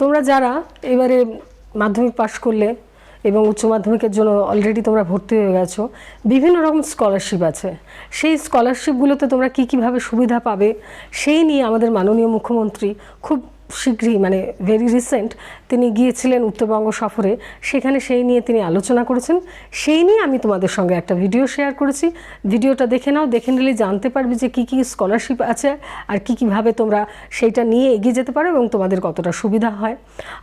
তোমরা যারা এবারে মাধ্যমিক পাশ করলে এবং উচ্চ মাধ্যমিকের জন্য অলরেডি তোমরা ভর্তি হয়ে গেছো, বিভিন্ন রকম স্কলারশিপ আছে। সেই স্কলারশিপগুলোতে তোমরা কী কীভাবে সুবিধা পাবে, সেই নিয়ে আমাদের মাননীয় মুখ্যমন্ত্রী খুব শীঘ্রই মানে ভেরি রিসেন্ট তিনি গিয়েছিলেন উত্তরবঙ্গ সফরে। সেখানে সেই নিয়ে তিনি আলোচনা করেছেন। সেই নিয়ে আমি তোমাদের সঙ্গে একটা ভিডিও শেয়ার করেছি। ভিডিওটা দেখে নাও, দেখে নিলে জানতে পারবে যে কী কী স্কলারশিপ আছে আর কী কীভাবে তোমরা সেইটা নিয়ে এগিয়ে যেতে পারো এবং তোমাদের কতটা সুবিধা হয়।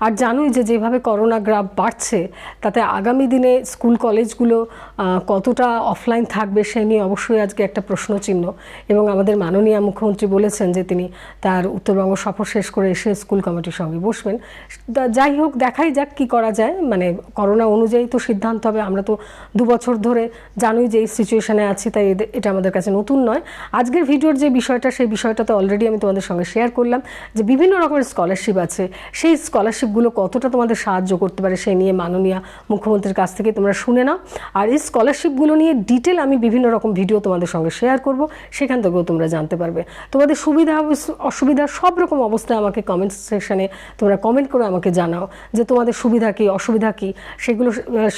আর জানোই যে যেভাবে করোনা গ্রাফ বাড়ছে, তাতে আগামী দিনে স্কুল কলেজগুলো কতটা অফলাইন থাকবে সেই নিয়ে অবশ্যই আজকে একটা প্রশ্নচিহ্ন। এবং আমাদের মাননীয় মুখ্যমন্ত্রী বলেছেন যে তিনি তার উত্তরবঙ্গ সফর শেষ করে এসে স্কুল কমিটির সঙ্গে বসবেন। যাই হোক, দেখাই যাক কি করা যায়। মানে করোনা অনুযায়ী তো সিদ্ধান্ত হবে। আমরা তো দু বছর ধরে জানোই যে এই সিচুয়েশনে আছি, তাই এটা আমাদের কাছে নতুন নয়। আজকের ভিডিওর যে বিষয়টা, সেই বিষয়টা তো অলরেডি আমি তোমাদের সঙ্গে শেয়ার করলাম যে বিভিন্ন রকমের স্কলারশিপ আছে। সেই স্কলারশিপগুলো কতটা তোমাদের সাহায্য করতে পারে, সেই নিয়ে মাননীয় মুখ্যমন্ত্রীর কাছ থেকে তোমরা শুনে নাও। আর এই স্কলারশিপগুলো নিয়ে ডিটেল আমি বিভিন্ন রকম ভিডিও তোমাদের সঙ্গে শেয়ার করব। সেখান থেকেও তোমরা জানতে পারবে। তোমাদের সুবিধা অসুবিধা সব রকম অবস্থায় আমাকে কমেন্ট সেকশনে তোমরা কমেন্ট করে আমাকে জানাও যে তোমাদের সুবিধা কী, অসুবিধা কী? সেগুলো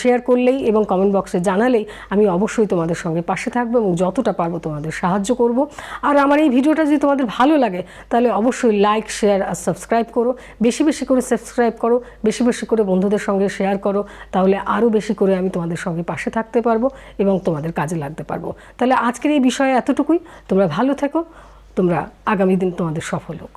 শেয়ার করলেই এবং কমেন্ট বক্সে জানালেই আমি অবশ্যই তোমাদের সঙ্গে পাশে থাকব এবং যতটা পারব তোমাদের সাহায্য করব। আর আমার এই ভিডিওটা যদি তোমাদের ভালো লাগে, তাহলে অবশ্যই লাইক শেয়ার আর সাবস্ক্রাইব করো। বেশি বেশি করে সাবস্ক্রাইব করো, বেশি বেশি করে বন্ধুদের সঙ্গে শেয়ার করো, তাহলে আরও বেশি করে আমি তোমাদের সঙ্গে পাশে থাকতে পারব এবং তোমাদের কাজে লাগতে পারব। তাহলে আজকের এই বিষয়ে এতটুকুই, তোমরা ভালো থেকো, তোমরা আগামী দিন তোমাদের সফল হোক।